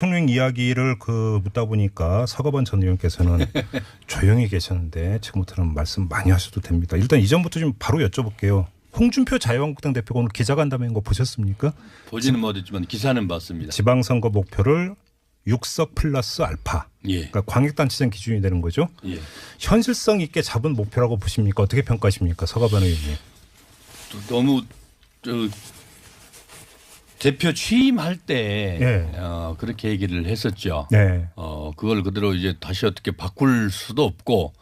대통령 이야기를 그 묻다 보니까 서거번 전 의원께서는 조용히 계셨는데 지금부터는 말씀 많이 하셔도 됩니다. 일단 이전부터 좀 바로 여쭤볼게요. 홍준표 자유한국당 대표가 오늘 기자간담회인 거 보셨습니까? 보지는 못했지만 기사는 봤습니다. 지방선거 목표를 6석 플러스 알파. 예. 그러니까 광역단체장 기준이 되는 거죠. 예. 현실성 있게 잡은 목표라고 보십니까? 어떻게 평가하십니까? 서가번 의원님. 또 너무 저 대표 취임할 때 예. 어, 그렇게 얘기를 했었죠. 네. 어 그걸 그대로 이제 다시 어떻게 바꿀 수도 없고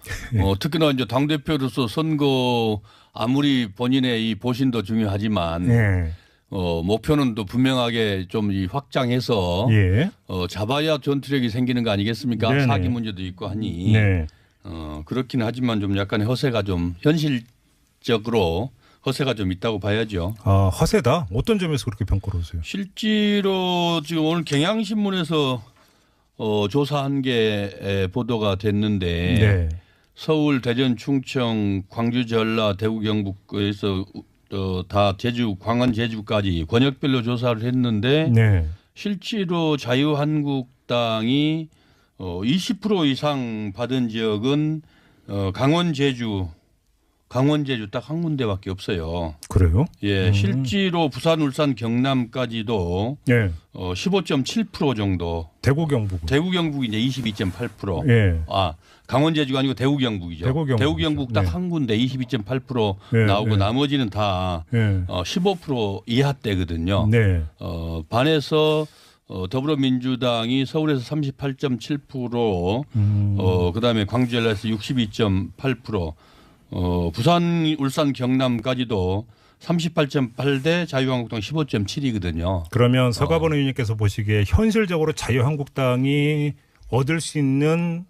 어 특히나 이제 당 대표로서 선거 아무리 본인의 이 보신도 중요하지만 예. 어 목표는 또 분명하게 좀 이 확장해서 예. 어 잡아야 전투력이 생기는 거 아니겠습니까? 네네. 사기 문제도 있고 하니 네. 어 그렇긴 하지만 좀 약간의 허세가 좀 현실적으로 허세가 좀 있다고 봐야죠. 아, 허세다. 어떤 점에서 그렇게 평가를 하세요? 실제로 지금 오늘 경향신문에서 어, 조사한 게 에, 보도가 됐는데 네. 서울, 대전, 충청, 광주, 전라, 대구, 경북에서 어, 다 제주, 광안, 제주까지 권역별로 조사를 했는데 네. 실제로 자유한국당이 어, 20% 이상 받은 지역은 어, 강원, 제주, 강원, 제주 딱 한 군데밖에 없어요. 그래요? 예, 실제로 부산, 울산, 경남까지도 예. 어, 15.7% 정도. 대구 경북. 대구 경북이 이제 22.8%. 예. 아, 강원 제주가 아니고 대구 경북이죠. 대구 경북이죠. 딱 네. 한 군데 22.8% 네, 나오고 네. 나머지는 다 예. 어, 15% 이하 대거든요. 네. 어, 반해서 어, 더불어민주당이 서울에서 38.7%, 음. 어, 그다음에 광주 전라에서 62.8%, 어, 부산, 울산, 경남까지도 38.8대 자유한국당 15.7이거든요. 그러면 서가번 의원님께서 보시기에 현실적으로 자유한국당이 얻을 수 있는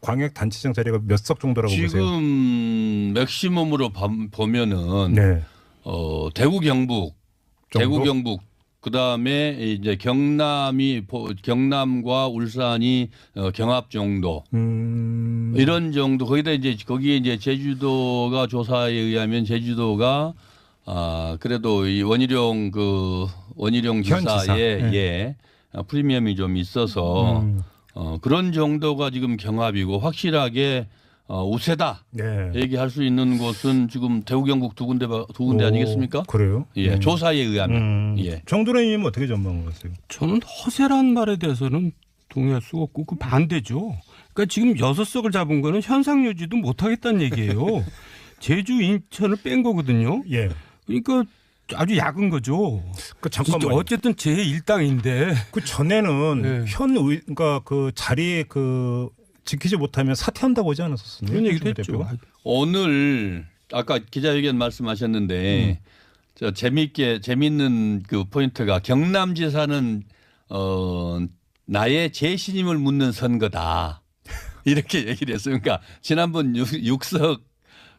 광역 단체장 자리가 몇 석 정도라고 보세요? 지금 맥시멈으로 밤- 보면은 네. 어, 대구 경북, 정도? 대구 경북 그다음에 이제 경남이 보- 경남과 울산이 어, 경합 정도 음. 이런 정도 거기다 이제 거기에 이제 제주도가 조사에 의하면 제주도가 아 그래도 이 원희룡 그 원희룡 지사. 지사의 네. 예 아, 프리미엄이 좀 있어서 음. 어, 그런 정도가 지금 경합이고 확실하게 어, 우세다 네. 얘기할 수 있는 곳은 지금 대구 경북 두 군데 바- 두 군데 오, 아니겠습니까? 그래요? 예 음. 조사에 의하면 음. 예 정도래 님은 어떻게 전망하세요? 저는 허세란 말에 대해서는 동의할 수가 없고 그 반대죠. 그러니까 지금 여섯 석을 잡은 거는 현상 유지도 못 하겠다는 얘기예요. 제주, 인천을 뺀 거거든요. 예. 그러니까 아주 약은 거죠. 그 잠깐만. 어쨌든 제 일당인데 그 전에는 네. 현 의, 그러니까 그 자리에 그 지키지 못하면 사퇴한다고 하지 않았었나요? 그런 얘기도 홍준표 했죠. 대표가? 오늘 아까 기자회견 말씀하셨는데 저 재미있게 재미있는 그 포인트가 경남지사는 어 나의 재신임을 묻는 선거다 이렇게 얘기를 했어요. 그러니까 지난번 육- 육석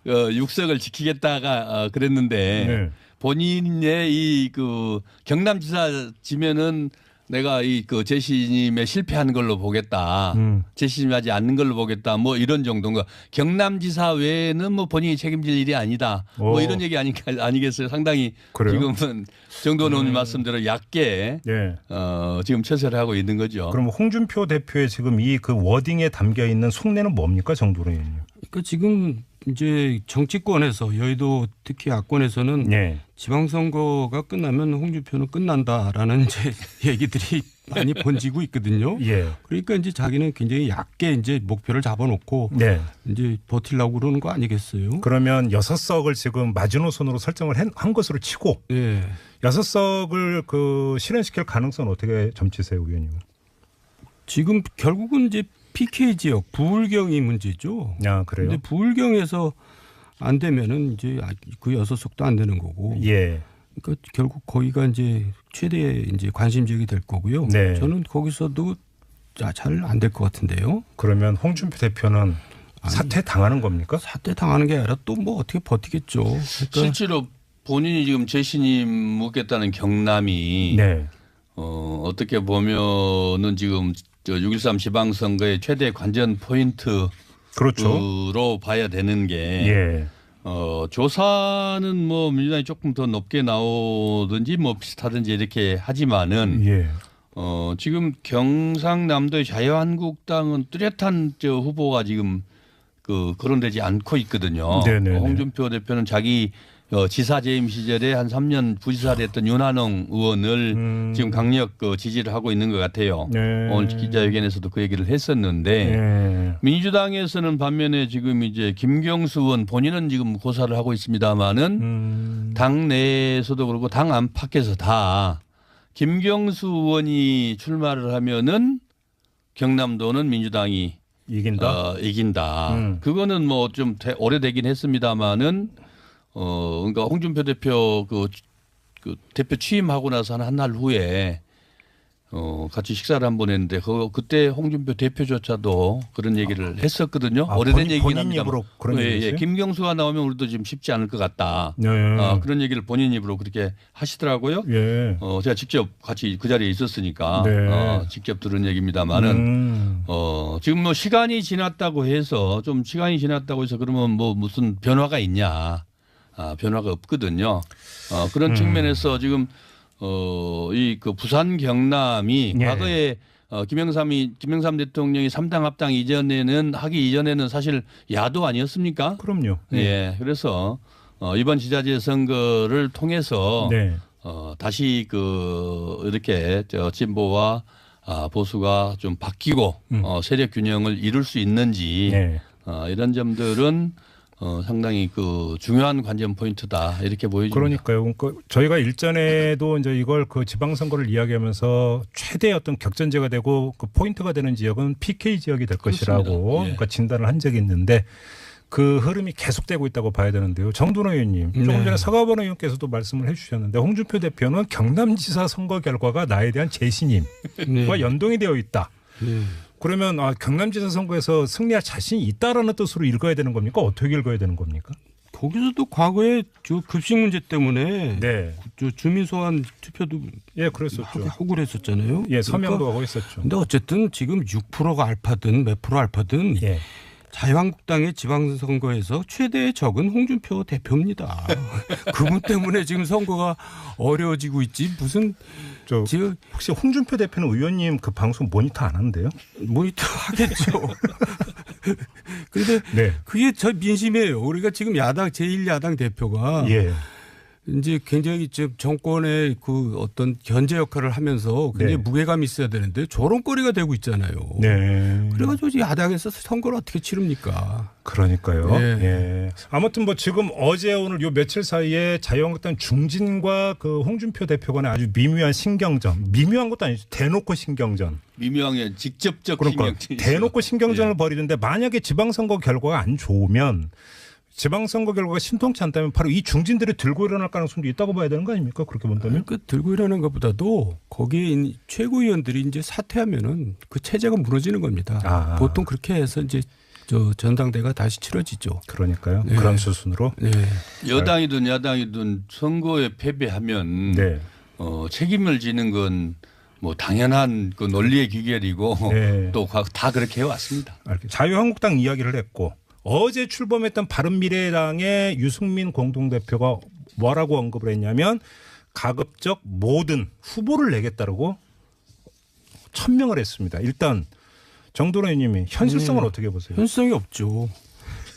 어, 육석을 지키겠다가 어, 그랬는데 네. 본인의 이 그 경남지사 지면은 내가 이그 재신임에 실패한 걸로 보겠다. 음. 재신임하지 않는 걸로 보겠다. 뭐 이런 정도인가. 경남지사 외에는 뭐 본인이 책임질 일이 아니다. 뭐 오. 이런 얘기 아니, 아니겠어요. 상당히 그래요? 음. 지금은 정도원 의원님 말씀대로 얕게 예. 어, 지금 처세를 하고 있는 거죠. 그럼 홍준표 대표의 지금 이 그 워딩에 담겨 있는 속내는 뭡니까 의원님? 그러니까 지금 이제 정치권에서 여의도 특히 야권에서는 예. 지방선거가 끝나면 홍준표는 끝난다라는 이제 얘기들이 많이 번지고 있거든요. 예. 그러니까 이제 자기는 굉장히 얕게 이제 목표를 잡아놓고 네. 이제 버틸라고 그러는 거 아니겠어요? 그러면 여섯 석을 지금 마지노선으로 설정을 한, 한 것으로 치고 예. 여섯 석을 그 실현시킬 가능성은 어떻게 점치세요, 의원님? 지금 결국은 이제 PK 지역 부울경이 문제죠. 야 그래요? 근데 부울경에서 안 되면은 이제 아, 그 여섯 석도 안 되는 거고. 예. 그러니까 결국 거기가 이제 최대 이제 관심 지역이 될 거고요. 네. 저는 거기서도 잘 안 될 것 같은데요. 그러면 홍준표 대표는 사퇴 당하는 겁니까? 사태 당하는 게 아니라 또 뭐 어떻게 버티겠죠. 그러니까 실제로 본인이 지금 재신임 묻겠다는 경남이 네. 어, 어떻게 보면은 지금 저6.13 지방선거의 최대 관전 포인트로 그렇죠. 봐야 되는 게 예. 어, 조사는 뭐 민주당이 조금 더 높게 나오든지 뭐 비슷하든지 이렇게 하지만은 예. 어, 지금 경상남도의 자유한국당은 뚜렷한 저 후보가 지금 그 거론되지 않고 있거든요. 네네네. 어, 홍준표 대표는 자기 어, 지사 재임 시절에 한 3년 부지사를 했던 윤한홍 의원을 음. 지금 강력 그 지지를 하고 있는 것 같아요. 네. 오늘 기자회견에서도 그 얘기를 했었는데 예. 민주당에서는 반면에 지금 이제 김경수 의원 본인은 지금 고사를 하고 있습니다마는 음. 당 내에서도 그렇고 당 안팎에서 다 김경수 의원이 출마를 하면은 경남도는 민주당이 이긴다. 어, 이긴다. 음. 그거는 뭐 좀 오래되긴 했습니다마는 어 그러니까 홍준표 대표 그, 그 대표 취임하고 나서 한 한 날 후에 어 같이 식사를 한 번 했는데 그 그때 홍준표 대표조차도 그런 얘기를 했었거든요. 아, 오래된 본인- 얘기긴 본인. 입으로 그런 예, 얘기 예. 김경수가 나오면 우리도 지금 쉽지 않을 것 같다. 네. 아, 그런 얘기를 본인 입으로 그렇게 하시더라고요. 예. 어, 제가 직접 같이 그 자리에 있었으니까 네. 어, 직접 들은 얘기입니다만은 음. 어, 지금 뭐 시간이 지났다고 해서 좀 시간이 지났다고 해서 그러면 뭐 무슨 변화가 있냐. 아, 변화가 없거든요. 어, 음. 그런 측면에서 지금 어, 이 그 부산 경남이 예. 과거에 어, 김영삼이 김영삼 대통령이 삼당 합당 이전에는 하기 이전에는 사실 야도 아니었습니까? 그럼요. 예. 그래서 어, 이번 지자체 선거를 통해서 네. 어, 다시 그 이렇게 저 진보와 아, 보수가 좀 바뀌고 음. 어, 세력 균형을 이룰 수 있는지 네. 어, 이런 점들은 어, 상당히 그 중요한 관전 포인트다 이렇게 보여집니다. 그러니까요. 그러니까 저희가 일전에도 이제 이걸 그 지방선거를 이야기하면서 최대 어떤 격전제가 되고 그 포인트가 되는 지역은 PK 지역이 될 그렇습니다. 것이라고 예. 그러니까 진단을 한 적이 있는데 그 흐름이 계속되고 있다고 봐야 되는데요. 정준호 의원님 조금 네. 전에 서가번 의원께서도 말씀을 해주셨는데 홍준표 대표는 경남지사 선거 결과가 나에 대한 재신임과 네. 연동이 되어 있다. 네. 그러면 아, 경남지사 선거에서 승리할 자신이 있다라는 뜻으로 읽어야 되는 겁니까? 어떻게 읽어야 되는 겁니까? 거기서도 과거에 저 급식 문제 때문에 네, 저 주민 소환 투표도 예, 그랬었죠. 하고, 하고 그랬었잖아요. 예, 서명도 그러니까 하고 있었죠. 근데 어쨌든 지금 6%가 알파든 몇 프로 알파든 예. 자유한국당의 지방선거에서 최대의 적은 홍준표 대표입니다. 그분 때문에 지금 선거가 어려워지고 있지 무슨 저 지금 혹시 홍준표 대표는 의원님 그 방송 모니터 안 하는데요? 모니터 하겠죠. 근데 네. 그게 저 민심이에요. 우리가 지금 야당 제1야당 대표가 예. 이제 굉장히 지금 정권의 그 어떤 견제 역할을 하면서 굉장히 네. 무게감이 있어야 되는데 조롱거리가 되고 있잖아요. 네. 그래가지고 이제 야당에서 선거를 어떻게 치릅니까? 그러니까요. 네. 예. 아무튼 뭐 지금 어제 오늘 요 며칠 사이에 자유한국당 중진과 그 홍준표 대표 간의 아주 미묘한 신경전, 미묘한 것도 아니죠. 대놓고 신경전. 미묘하게 직접적 그러니까 신경전이죠. 대놓고 신경전을 예. 벌이는데 만약에 지방선거 결과가 안 좋으면 지방선거 결과가 신통치 않다면 바로 이 중진들이 들고 일어날 가능성도 있다고 봐야 되는 거 아닙니까? 그렇게 본다면? 그러니까 들고 일하는 것보다도 거기에 최고위원들이 이제 사퇴하면은 그 체제가 무너지는 겁니다. 아. 보통 그렇게 해서 이제 저 전당대가 다시 치러지죠. 그러니까요. 네. 그런 수순으로. 네. 여당이든 야당이든 선거에 패배하면 네. 어, 책임을 지는 건 뭐 당연한 그 논리의 귀결이고 네. 또다 그렇게 해왔습니다. 자유한국당 이야기를 했고 어제 출범했던 바른미래당의 유승민 공동대표가 뭐라고 언급을 했냐면 가급적 모든 후보를 내겠다라고 천명을 했습니다. 일단 정도로 의원님이 현실성을 네. 어떻게 보세요? 현실성이 없죠.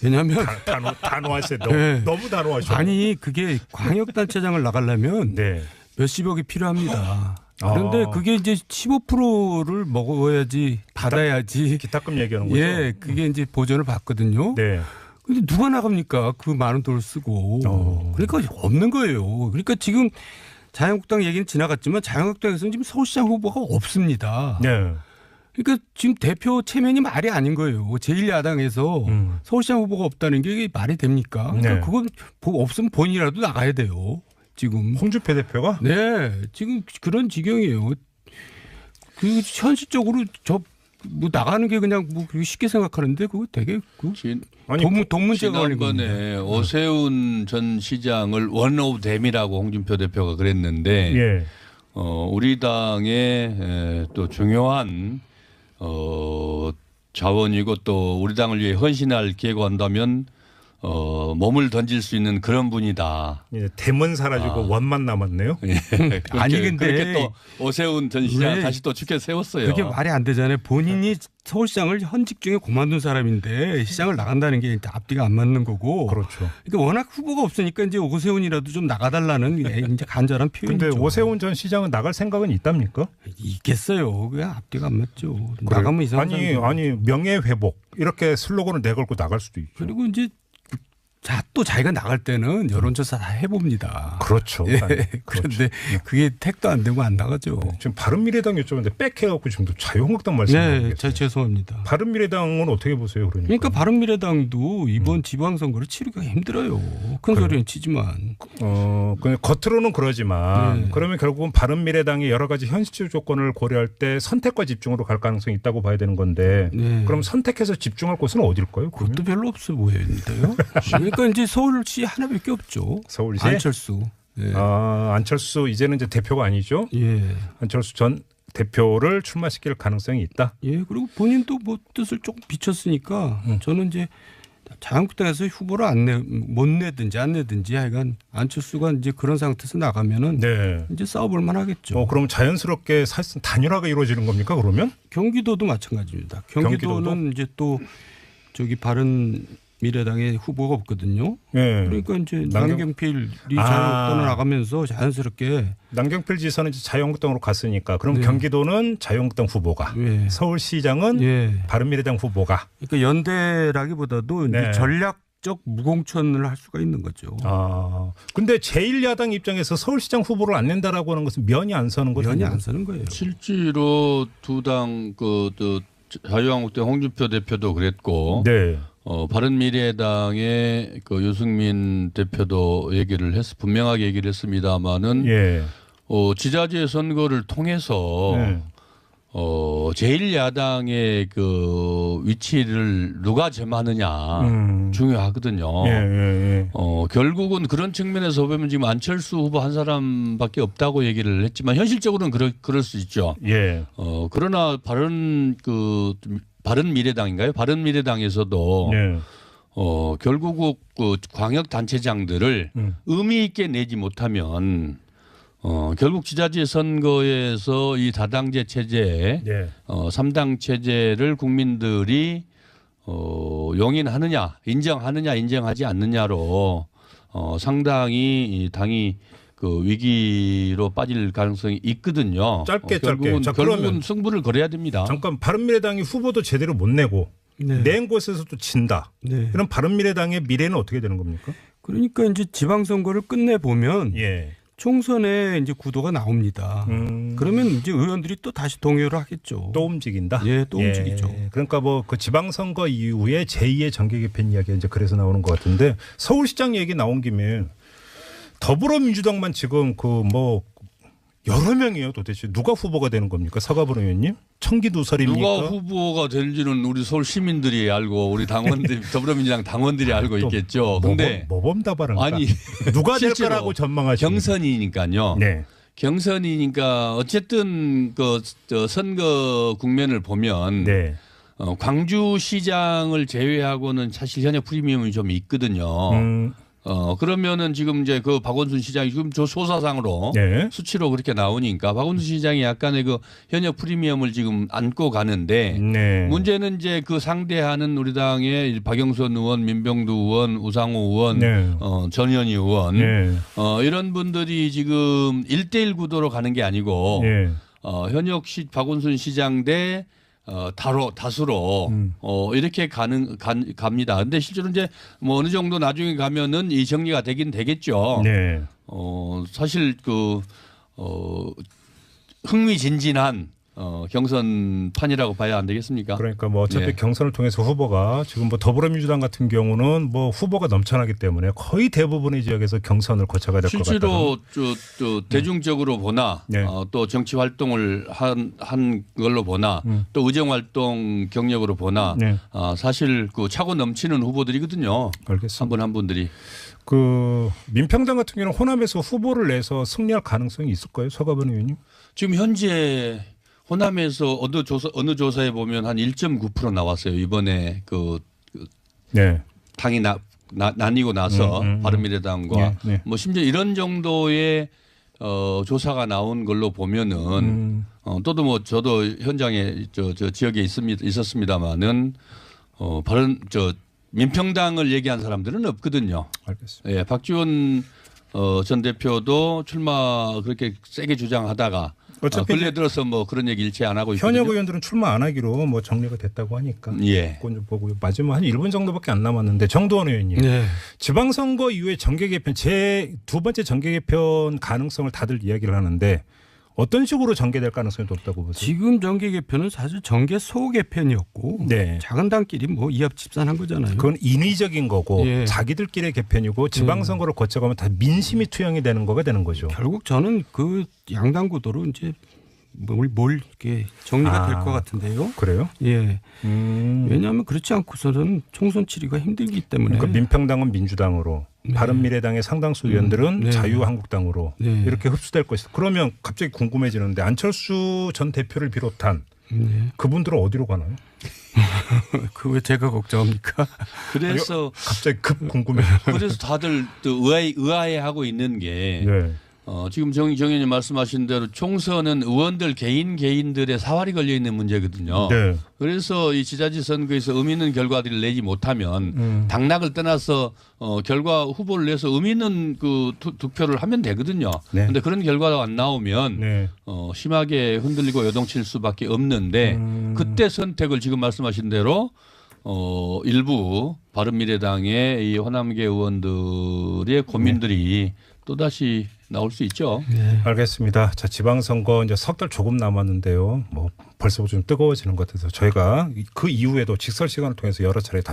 왜냐하면 단호, 단호하세요. 너무, 네. 너무 단호하셔. 아니 그게 광역단체장을 나가려면 네. 몇십억이 필요합니다. 그런데 아. 그게 이제 15%를 먹어야지 받아야지. 기타금 얘기하는 거죠? 예, 그게 이제 보전을 받거든요. 네. 근데 누가 나갑니까? 그 많은 돈을 쓰고. 어. 그러니까 없는 거예요. 그러니까 지금 자유한국당 얘기는 지나갔지만 자유한국당에서는 지금 서울시장 후보가 없습니다. 네. 그러니까 지금 대표 체면이 말이 아닌 거예요. 제1야당에서 음. 서울시장 후보가 없다는 게 이게 말이 됩니까? 그러니까 네. 그건 보- 없으면 본인이라도 나가야 돼요. 지금. 홍준표 대표가 네, 지금 그런 지경이에요. 그 현실적으로 저 뭐 나가는 게 그냥 뭐 쉽게 생각하는데 그거 되게 그 지- 아니 돈, 돈 문제가. 지난번에 오세훈 전 시장을 원 오브 댐이라고 홍준표 대표가 그랬는데 예. 어, 우리 당의 에, 또 중요한 어, 자원이고 또 우리 당을 위해 헌신할 기회가 온다면 어, 몸을 던질 수 있는 그런 분이다. 이제 대문 사라지고 원만 남았네요. 예. 그렇게, 아니, 근데 그렇게 또 오세훈 전 시장 왜 다시 또 죽게 세웠어요. 그게 말이 안 되잖아요. 본인이 서울시장을 현직 중에 그만둔 사람인데 시장을 나간다는 게 이제 앞뒤가 안 맞는 거고. 그렇죠. 그러니까 워낙 후보가 없으니까 이제 오세훈이라도 좀 나가달라는 게 이제 간절한 표현이죠. 근데 오세훈 전 시장은 나갈 생각은 있답니까? 있겠어요. 그게 앞뒤가 안 맞죠. 나가면 이상한 아니. 아니 명예 회복 이렇게 슬로건을 내걸고 나갈 수도 있죠. 그리고 이제 자, 또 자기가 나갈 때는 여론조사 다 해봅니다. 그렇죠. 예, 아니, 그렇죠. 그런데 그게 택도 안 되고 안 나가죠. 지금 바른미래당 여쭤봤는데 빽해갖고 지금 또 자유한국당 네, 말씀하셨어요. 제 죄송합니다. 바른미래당은 어떻게 보세요? 그러니까, 그러니까 바른미래당도 이번 지방선거를 치르기가 힘들어요. 큰 그래요? 소리는 치지만. 어, 그냥 겉으로는 그러지만 네. 그러면 결국은 바른미래당의 여러 가지 현실적 조건을 고려할 때 선택과 집중으로 갈 가능성이 있다고 봐야 되는 건데 네. 그럼 선택해서 집중할 곳은 어딜까요? 그러면? 그것도 별로 없어 보이는데요. 그러니까 이제 서울시 하나밖에 없죠. 서울시 안철수. 예. 아, 안철수 이제는 이제 대표가 아니죠. 예. 안철수 전 대표를 출마시킬 가능성이 있다. 예. 그리고 본인도 뭐 뜻을 조금 비쳤으니까 음. 저는 이제 자유한국당에서 후보를 안 내, 못 내든지 안 내든지 하여간 안철수가 이제 그런 상태에서 나가면은 네. 이제 싸워볼 만하겠죠. 어, 그럼 자연스럽게 사실상 단일화가 이루어지는 겁니까? 그러면? 경기도도 마찬가지입니다. 경기도는 경기도도? 이제 또 저기 바른 미래당의 후보가 없거든요. 예. 그러니까 이제 남경- 남경필이 아. 자유한국당으로 나가면서 자연스럽게 남경필 지사는 이제 자유한국당으로 갔으니까 그럼 네. 경기도는 자유한국당 후보가, 예. 서울시장은 예. 바른미래당 후보가. 그러니까 연대라기보다도 이제 네. 전략 적 무공천을 할 수가 있는 거죠. 아, 근데 제1야당 입장에서 서울시장 후보를 안 낸다라고 하는 것은 면이 안 서는 거죠. 면이 안 서는 거예요. 실제로 두 당그또 자유한국당 홍준표 대표도 그랬고 네. 어, 바른미래당의 그 유승민 대표도 얘기를 했 분명하게 얘기를 했습니다마는 예. 어, 지자체 선거를 통해서 네. 어, 제1야당의 그 위치를 누가 점하느냐 음. 중요하거든요. 예, 예, 예. 어, 결국은 그런 측면에서 보면 지금 안철수 후보 한 사람밖에 없다고 얘기를 했지만 현실적으로는 그럴, 그럴 수 있죠. 예. 어, 그러나 바른 그 바른 미래당인가요? 바른 미래당에서도 예. 어, 결국 그 광역 단체장들을 음. 의미 있게 내지 못하면 어, 결국 지자체 선거에서 이 다당제 체제, 예. 어, 삼당 체제를 국민들이 어, 용인하느냐, 인정하느냐, 인정하지 않느냐로 어, 상당히 이 당이 그 위기로 빠질 가능성이 있거든요. 짧게, 어, 결국은, 짧게. 자, 결국은 그러면 승부를 걸어야 됩니다. 잠깐 바른미래당이 후보도 제대로 못 내고 네. 낸 곳에서 또 진다. 네. 그럼 바른미래당의 미래는 어떻게 되는 겁니까? 그러니까 이제 지방선거를 끝내 보면 예. 총선에 이제 구도가 나옵니다. 음. 그러면 이제 의원들이 또 다시 동요를 하겠죠. 또 움직인다. 예, 또 움직이죠. 그러니까 뭐 그 지방선거 이후에 제2의 정계 개편 이야기가 이제 그래서 나오는 것 같은데 서울시장 얘기 나온 김에 더불어민주당만 지금 그 뭐 여러 명이에요 도대체 누가 후보가 되는 겁니까 서가분 의원님 청기누설입니까? 누가 후보가 될지는 우리 서울 시민들이 알고 우리 당원들 더불어민주당 당원들이 알고 또 있겠죠. 근데 모범 답안을 아니 누가 될 거라고 전망하시는 경선이니까요. 네. 경선이니까 어쨌든 그저 선거 국면을 보면 네. 어, 광주시장을 제외하고는 사실 현역 프리미엄이 좀 있거든요. 음, 어 그러면은 지금 이제 그 박원순 시장이 지금 저 소사상으로 네. 수치로 그렇게 나오니까 박원순 시장이 약간의 그 현역 프리미엄을 지금 안고 가는데 네. 문제는 이제 그 상대하는 우리 당의 박영선 의원, 민병두 의원, 우상호 의원, 네. 어, 전현희 의원 네. 어, 이런 분들이 지금 1대1 구도로 가는 게 아니고 네. 어, 현역 시 박원순 시장 대 어, 다로 다수로 음. 어, 이렇게 가는 간, 갑니다. 근데 실제로 이제 뭐 어느 정도 나중에 가면은 이 정리가 되긴 되겠죠. 네. 어, 사실 그 어, 흥미진진한 어, 경선판이라고 봐야 안 되겠습니까? 그러니까 뭐 어차피 네. 경선을 통해서 후보가 지금 뭐 더불어민주당 같은 경우는 뭐 후보가 넘쳐나기 때문에 거의 대부분의 지역에서 경선을 거쳐가야 될 것 같다. 실제로 저, 저 대중적으로 보나 네. 어, 또 정치 활동을 한, 한 걸로 보나 음. 또 의정 활동 경력으로 보나 네. 어, 사실 그 차고 넘치는 후보들이거든요. 알겠습니다. 한분 한 분들이 그 민평당 같은 경우는 호남에서 후보를 내서 승리할 가능성이 있을까요, 서가번 의원님? 지금 현재 호남에서 어느 조사 어느 조사에 보면 한 1.9% 나왔어요. 이번에 그, 그 네. 당이 나 나, 나뉘고 나서 음, 음, 음. 바른미래당과 네, 네. 뭐 심지어 이런 정도의 어, 조사가 나온 걸로 보면은 음. 어, 또도 뭐 저도 현장에 저, 저 지역에 있습니다 있었습니다마는 어, 바른 저 민평당을 얘기한 사람들은 없거든요. 알겠습니다. 예, 박지원 어, 전 대표도 출마 그렇게 세게 주장하다가 어차피 어, 근래 들어서 뭐 그런 얘기 일체 안 하고 현역 있거든요. 의원들은 출마 안 하기로 뭐 정리가 됐다고 하니까 예. 그건 좀 보고요. 마지막 한 1분 정도밖에 안 남았는데 정도원 의원님. 네. 지방선거 이후에 정계 개편 제 두 번째 정계 개편 가능성을 다들 이야기를 하는데 어떤 식으로 전개될 가능성이 높다고 보세요? 지금 정계 개편은 사실 정계 소 개편이었고 네. 작은 당끼리 뭐 이합 집산한 거잖아요. 그건 인위적인 거고 예. 자기들끼리의 개편이고 지방선거를 거쳐가면 다 민심이 투영이 되는 거가 되는 거죠. 결국 저는 그 양당 구도로 이제 뭘, 뭘 이렇게 정리가 아. 될것 같은데요. 그래요? 예. 음. 왜냐하면 그렇지 않고서는 총선 치기가 힘들기 때문에 그러니까 민평당은 민주당으로 네. 바른미래당의 상당수 의원들은 음, 네. 자유한국당으로 네. 이렇게 흡수될 것이다. 그러면 갑자기 궁금해지는데 안철수 전 대표를 비롯한 네. 그분들은 어디로 가나요? 그왜 제가 걱정합니까? 그래서 갑자기 급 궁금해. 그래서 다들 또 의아해, 의아해하고 있는 게 네. 어, 지금 정, 정 의원님 말씀하신 대로 총선은 의원들 개인 개인들의 사활이 걸려 있는 문제거든요. 네. 그래서 이 지자체 선거에서 의미 있는 결과들을 내지 못하면 음. 당락을 떠나서 어, 결과 후보를 내서 의미 있는 그 투, 투표를 하면 되거든요. 네. 그런데 그런 결과가 안 나오면 네. 어, 심하게 흔들리고 요동칠 수밖에 없는데 음. 그때 선택을 지금 말씀하신 대로 어, 일부 바른미래당의 이 호남계 의원들의 고민들이 또다시 나올 수 있죠. 알겠습니다. 자, 지방선거 이제 석 달 조금 남았는데요. 뭐 벌써 좀 뜨거워지는 것 같아서 저희가 그 이후에도 직설 시간을 통해서 여러 차례 다시